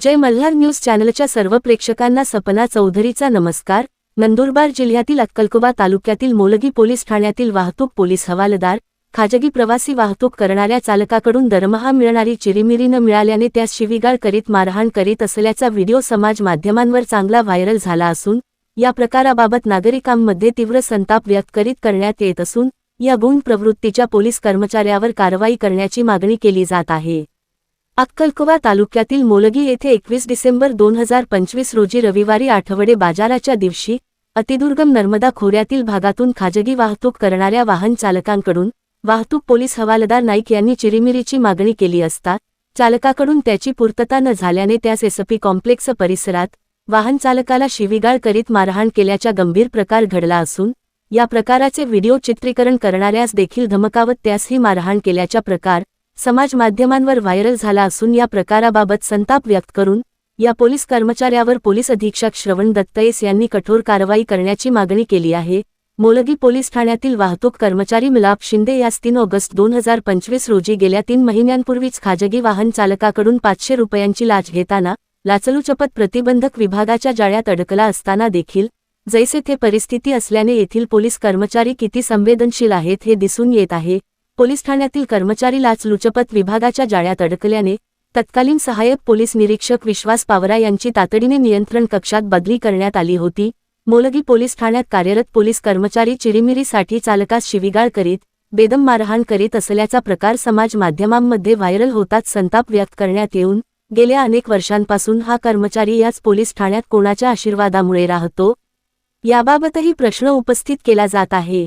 जय Malhar news चॅनलच्या सर्व प्रेक्षकांना सपना चौधरीचा नमस्कार. नंदुरबार जिल्ह्यातील अक्कलकोबा तालुक्यातील मोलगी पोलीस ठाण्यातील वाहतूक पोलीस हवालदार खाजगी प्रवासी वाहतूक करणाऱ्या चालकाकडून दरमहा मिळणारी चिरीमिरी न मिळाल्याने त्यास शिवीगाळ करीत मारहाण करीत असल्याचा व्हिडिओ समाज माध्यमांवर चांगला व्हायरल झाला असून या प्रकाराबाबत नागरिकांमध्ये तीव्र संताप व्यक्त करीत करण्यात येत असून या गुण प्रवृत्तीच्या पोलीस कर्मचाऱ्यावर कारवाई करण्याची मागणी केली जात आहे. अक्कलकोवा तालुक्यातील मोलगी येथे एकवीस डिसेंबर दोन हजार पंचवीस रोजी रविवारी आठवडे बाजाराच्या दिवशी अतिदुर्गम नर्मदा खोऱ्यातील भागातून खाजगी वाहतूक करणाऱ्या वाहन चालकांकडून वाहतूक पोलीस हवालदार नाईक यांनी चिरीमिरीची मागणी केली असता चालकाकडून त्याची पूर्तता न झाल्याने त्यास एसपी कॉम्प्लेक्स परिसरात वाहन चालकाला शिवीगाळ करीत मारहाण केल्याचा गंभीर प्रकार घडला असून या प्रकाराचे व्हिडिओ चित्रीकरण करणाऱ्यास देखील धमकावत त्यासही मारहाण केल्याचा प्रकार समाज माध्यमांवर व्हायरल झाला असून या प्रकाराबाबत संताप व्यक्त करून या पोलीस कर्मचाऱ्यावर पोलीस अधीक्षक श्रवण दत्तयेस यांनी कठोर कारवाई करण्याची मागणी केली आहे. मोलगी पोलीस ठाण्यातील वाहतूक कर्मचारी मिलाप शिंदे यास तीन ऑगस्ट दोन हजार पंचवीस रोजी गेल्या तीन महिन्यांपूर्वीच खाजगी वाहन चालकाकडून पाचशे रुपयांची लाच घेताना लाचलुचपत प्रतिबंधक विभागाच्या जाळ्यात अडकला असताना देखील जैसे थे परिस्थिती असल्याने येथील पोलीस कर्मचारी किती संवेदनशील आहेत हे दिसून येत आहे. पोलीस ठाण्यातील कर्मचारी लाचलुचपत विभागाच्या जाळ्यात अडकल्याने तत्कालीन सहाय्यक पोलीस निरीक्षक विश्वास पावरा यांची तातडीने नियंत्रण कक्षात बदली करण्यात आली होती. मोलगी पोलीस ठाण्यात कार्यरत पोलीस कर्मचारी चिरीमिरीसाठी चालकास शिवीगाळ करीत बेदम मारहाण करीत असल्याचा प्रकार समाज माध्यमांमध्ये व्हायरल होताच संताप व्यक्त करण्यात येऊन गेल्या अनेक वर्षांपासून हा कर्मचारी याच पोलीस ठाण्यात कोणाच्या आशीर्वादामुळे राहतो? याबाबतही प्रश्न उपस्थित केला जात आहे.